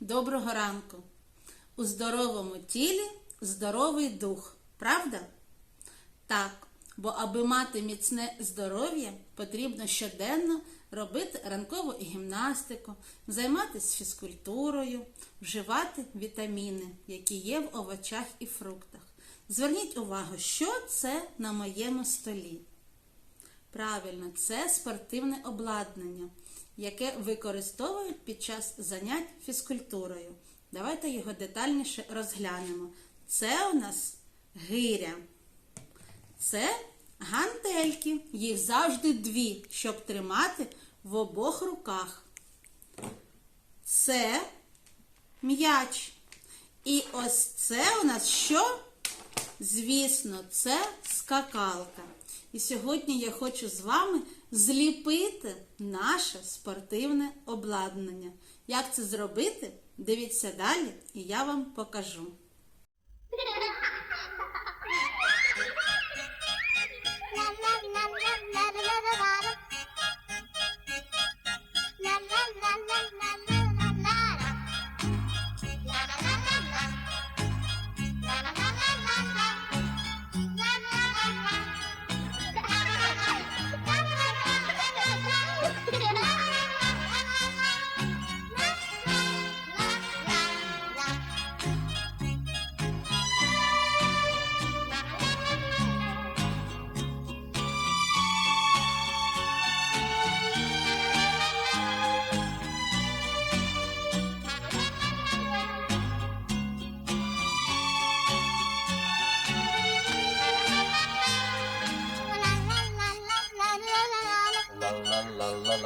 Доброго ранку! У здоровому тілі здоровий дух, правда? Так, бо аби мати міцне здоров'я, потрібно щоденно робити ранкову гімнастику, займатися фізкультурою, вживати вітаміни, які є в овочах і фруктах. Зверніть увагу, що це на моєму столі. Правильно, це спортивне обладнання, яке використовують під час занять фізкультурою. Давайте його детальніше розглянемо. Це у нас гиря. Це гантельки. Їх завжди дві, щоб тримати в обох руках. Це м'яч. І ось це у нас що? Звісно, це скакалка. І сьогодні я хочу з вами зліпити наше спортивне обладнання. Як це зробити? Дивіться далі, і я вам покажу.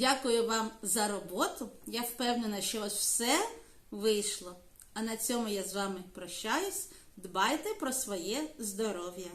Дякую вам за роботу. Я впевнена, що у вас все вийшло. А на цьому я з вами прощаюсь. Дбайте про своє здоров'я.